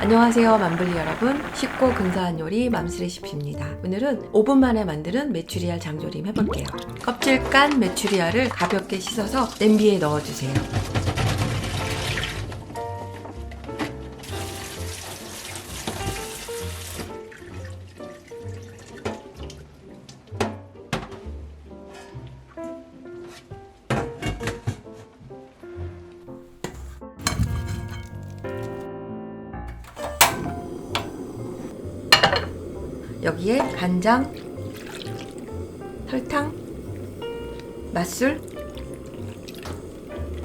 안녕하세요 만블리 여러분. 쉽고 근사한 요리 맘스레시피입니다. 오늘은 5분 만에 만드는 메추리알 장조림 해볼게요. 껍질 깐 메추리알을 가볍게 씻어서 냄비에 넣어주세요 여기에 간장, 설탕, 맛술,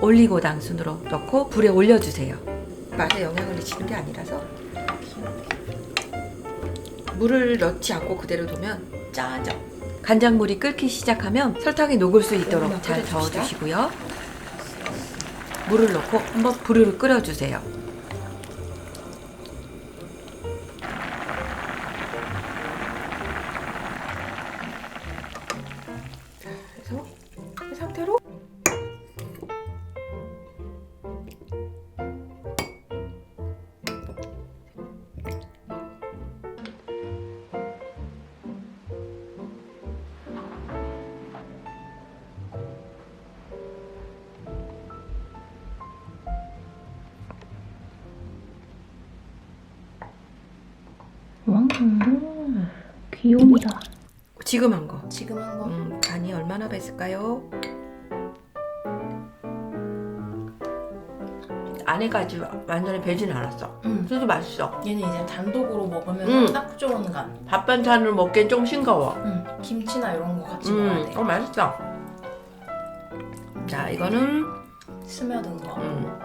올리고당 순으로 넣고 불에 올려주세요. 맛에 영향을 미치는 게 아니라서 물을 넣지 않고 그대로 두면 짜져. 간장물이 끓기 시작하면 설탕이 녹을 수 있도록 잘. 저어주시고요. 물을 넣고 한번 불을 끓여주세요. 그래서 이 상태로 왕 귀요미다. 지금 한 거. 지금 한 거. 음, 간이 얼마나 뱄을까요? 안에가 아주 완전히 배지는 않았어. 음. 그래도 맛있어. 얘는 이제 단독으로 먹으면 음. 딱 좋은 간. 밥 반찬으로 먹기엔 좀 싱거워. 음. 김치나 이런 거 같이 먹어야 음, 돼. 어 맛있어. 자, 이거는 스며든 거. 음,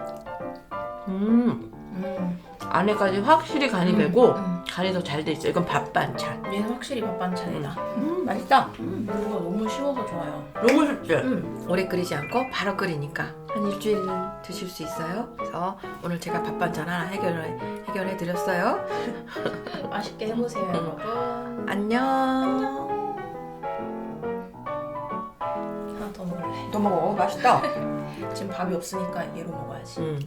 음 음. 안에까지 확실히 간이 음, 배고 음. 간이 더 잘 돼 있어. 이건 밥 반찬. 얘는 확실히 밥 반찬이다. 음, 맛있다. 음. 이거 너무 쉬워서 좋아요. 너무 쉽지? 음. 오래 끓이지 않고 바로 끓이니까 한 일주일 드실 수 있어요. 그래서 오늘 제가 밥 반찬 하나 해결해 해결해 드렸어요. 맛있게 해보세요, 음. 여러분. 안녕. 하나 더 먹을래. 또 먹어. 맛있다. 지금 밥이 없으니까 얘로 먹어야지. 음.